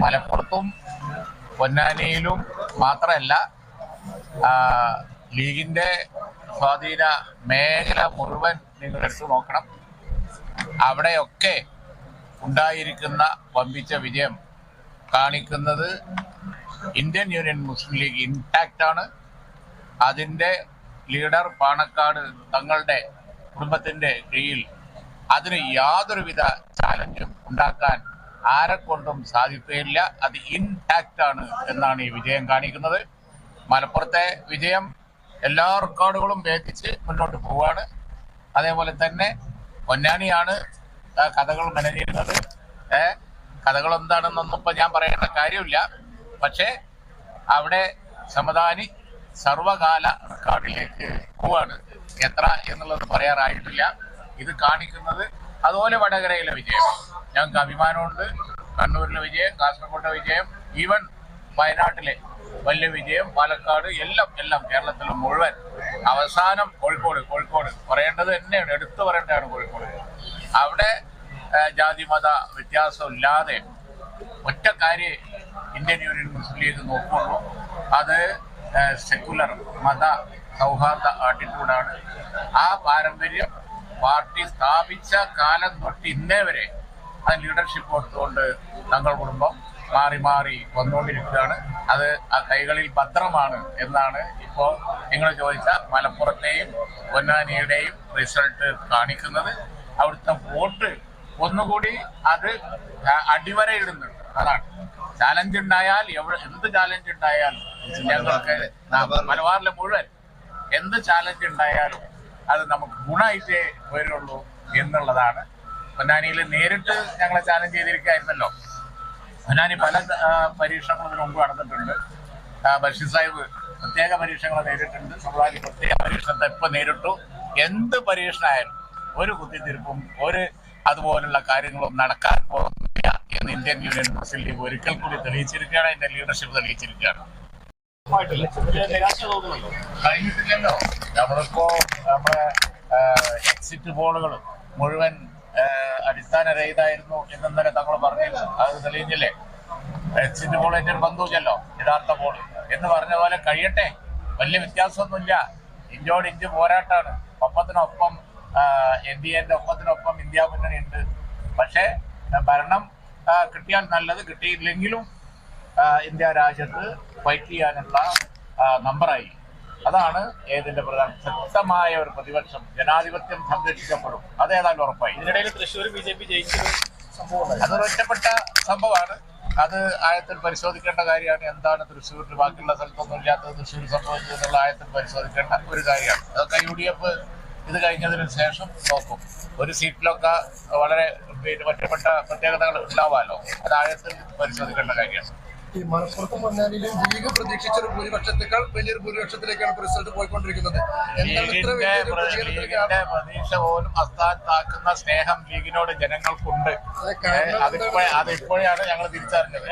മലപ്പുറത്തും പൊന്നാനിയിലും മാത്രമല്ല ലീഗിന്റെ സ്വാധീന മേഖല മുഴുവൻ നിങ്ങൾ എടുത്തു നോക്കണം. അവിടെയൊക്കെ ഉണ്ടായിരിക്കുന്ന വമ്പിച്ച വിജയം കാണിക്കുന്നത് Indian Union Muslim League intact ആണ്. അതിന്റെ ലീഡർ പാണക്കാട് തങ്ങളുടെ കുടുംബത്തിന്റെ കീഴിൽ അതിന് യാതൊരുവിധ ചാലഞ്ചും ഉണ്ടാക്കാൻ ആരെക്കൊണ്ടും സാധിക്കുകയില്ല. അത് ഇൻടാക്റ്റ് ആണ് എന്നാണ് ഈ വിജയം കാണിക്കുന്നത്. മലപ്പുറത്തെ വിജയം എല്ലാ റെക്കോർഡുകളും ഭേദിച്ച് മുന്നോട്ട് പോവുകയാണ്. അതേപോലെ തന്നെ പൊന്നാനിയാണ് കഥകൾ മെനഞ്ഞിരുന്നത്. ഏഹ് കഥകൾ എന്താണെന്നൊന്നും ഇപ്പൊ ഞാൻ പറയേണ്ട കാര്യമില്ല. പക്ഷേ അവിടെ സമദാനി സർവകാല റെക്കോർഡിലേക്ക് പോവാണ്. എത്ര എന്നുള്ളത് പറയാറായിട്ടില്ല. ഇത് കാണിക്കുന്നത് അതുപോലെ വടകരയിലെ വിജയം. ഞങ്ങൾക്ക് അഭിമാനമുണ്ട്. കണ്ണൂരിലെ വിജയം കാസർഗോട്ടെ വിജയം ഈവൻ വയനാട്ടിലെ വലിയ വിജയം പാലക്കാട് എല്ലാം എല്ലാം കേരളത്തിൽ മുഴുവൻ അവസാനം കോഴിക്കോട് കോഴിക്കോട്. പറയേണ്ടത് തന്നെയാണ്. എടുത്തു പറയേണ്ടതാണ് കോഴിക്കോട്. അവിടെ ജാതി മത വ്യത്യാസമില്ലാതെ ഒറ്റ കാര്യം ഇന്ത്യൻ യൂണിയൻ മുസ്ലിം ലീഗ് നോക്കുള്ളൂ. അത് സെക്കുലർ മത സൗഹാർദ്ദ ആട്ടിറ്റ്യൂഡാണ് ആ പാരമ്പര്യം പാർട്ടി സ്ഥാപിച്ച കാലം തൊട്ട് ഇന്നേ വരെ ആ ലീഡർഷിപ്പ് കൊടുത്തുകൊണ്ട് തങ്ങൾ കുടുംബം മാറി മാറി വന്നുകൊണ്ടിരിക്കുകയാണ്. അത് ആ കൈകളിൽ ഭദ്രമാണ് എന്നാണ് ഇപ്പോൾ നിങ്ങൾ ചോദിച്ച മലപ്പുറത്തെയും പൊന്നാനിയുടെയും റിസൾട്ട് കാണിക്കുന്നത്. അവിടുത്തെ വോട്ട് ഒന്നുകൂടി അത് അടിവരയിടുന്നുണ്ട് അതാണ്. ചാലഞ്ച് ഉണ്ടായാൽ എവിടെ എന്ത് ചാലഞ്ച് ഉണ്ടായാലും ഞങ്ങൾക്ക് മലബാറിലെ മുഴുവൻ എന്ത് ചാലഞ്ച് ഉണ്ടായാലും അത് നമുക്ക് ഗുണമായിട്ടേ വരുള്ളൂ എന്നുള്ളതാണ്. പൊന്നാനിയിൽ നേരിട്ട് ഞങ്ങളെ ചാലഞ്ച് ചെയ്തിരിക്കുകയായിരുന്നല്ലോ. പൊന്നാനി പല പരീക്ഷണങ്ങളും ഇതിനു മുമ്പ് നടന്നിട്ടുണ്ട്. ബഷീർ സാഹിബ് പ്രത്യേക പരീക്ഷണങ്ങൾ നേരിട്ടുണ്ട്. സ്വകാര്യ പ്രത്യേക പരീക്ഷണത്തെ ഇപ്പൊ നേരിട്ടു. എന്ത് പരീക്ഷണമായാലും ഒരു കുത്തിത്തിരിപ്പും ഒരു അതുപോലുള്ള കാര്യങ്ങളും നടക്കാൻ പോകുന്നില്ല എന്ന് ഇന്ത്യൻ യൂണിയൻ മുസ്ലിം ലീഗ് ഒരിക്കൽ കൂടി തെളിയിച്ചിരിക്കുകയാണ്. അതിന്റെ ലീഡർഷിപ്പ് തെളിയിച്ചിരിക്കുകയാണ്. കഴിഞ്ഞിട്ടില്ലല്ലോ. നമ്മളിപ്പോ നമ്മുടെ എക്സിറ്റ് പോളുകൾ മുഴുവൻ അടിസ്ഥാനരഹിതായിരുന്നു എന്നിന്നലെ തങ്ങൾ പറഞ്ഞിരുന്നു അത് തെളിയിച്ചില്ലേ എക്സിറ്റ് പോൾ എന്റെ ഒരു ബന്ധുവില്ലല്ലോ യഥാർത്ഥ പോൾ എന്ന് പറഞ്ഞ പോലെ കഴിയട്ടെ. വലിയ വ്യത്യാസമൊന്നുമില്ല. ഇഞ്ചോട് ഇഞ്ച് പോരാട്ടാണ്. ഒപ്പത്തിനൊപ്പം എൻ ഡി എന്റെ ഒപ്പത്തിനൊപ്പം ഇന്ത്യ മുന്നണി ഉണ്ട് പക്ഷേ ഭരണം കിട്ടിയാൽ നല്ലത് കിട്ടിയില്ലെങ്കിലും ഇന്ത്യ രാജ്യത്ത് ഫൈറ്റ് ചെയ്യാനുള്ള നമ്പറായി അതാണ് ഏതിന്റെ പ്രധാന ശക്തമായ ഒരു പ്രതിപക്ഷം ജനാധിപത്യം സംരക്ഷിക്കപ്പെടും. അതേതാണ് ഉറപ്പായി. ഇതിനിടയിൽ തൃശ്ശൂർ ബി ജെ പി ജയിച്ചത് അതൊരു ഒറ്റപ്പെട്ട സംഭവമാണ്. അത് ആയത്തിൽ പരിശോധിക്കേണ്ട കാര്യമാണ്. എന്താണ് തൃശ്ശൂരിൽ ബാക്കിയുള്ള സ്ഥലത്തൊന്നും ഇല്ലാത്തത്? തൃശ്ശൂർ സംഭവിച്ചത് എന്നുള്ള ആയത്തിൽ പരിശോധിക്കേണ്ട ഒരു കാര്യമാണ്. അതൊക്കെ യു ഡി എഫ് ഇത് കഴിഞ്ഞതിന് ശേഷം നോക്കും. ഒരു സീറ്റിലൊക്കെ വളരെ പിന്നെ ഒറ്റപ്പെട്ട പ്രത്യേകതകൾ ഉണ്ടാവാമല്ലോ അത് ആയത്തിൽ പരിശോധിക്കേണ്ട കാര്യമാണ്. ഈ മലപ്പുറത്തും പൊന്നാനിയിലും ലീഗ് പ്രതീക്ഷിച്ച ഒരു ഭൂരിപക്ഷത്തെക്കാൾ വലിയൊരു ഭൂരിപക്ഷത്തിലേക്കാണ് റിസൾട്ട് പോയിക്കൊണ്ടിരിക്കുന്നത്. എന്താണ് ഇത്ര ലീഗിന്റെ വലിയൊരു പ്ര- പ്രതികരണത്തിന് ലീഗിന്റെ കാരണം? പ്രതീക്ഷ പോലും അസ്ഥാനത്താക്കുന്ന സ്നേഹം ലീഗിനോട് ജനങ്ങൾക്കുണ്ട്. അത് കാരണം അതിപ്പോ അതിപ്പോഴാണ് ഞങ്ങൾ തിരിച്ചറിഞ്ഞത്.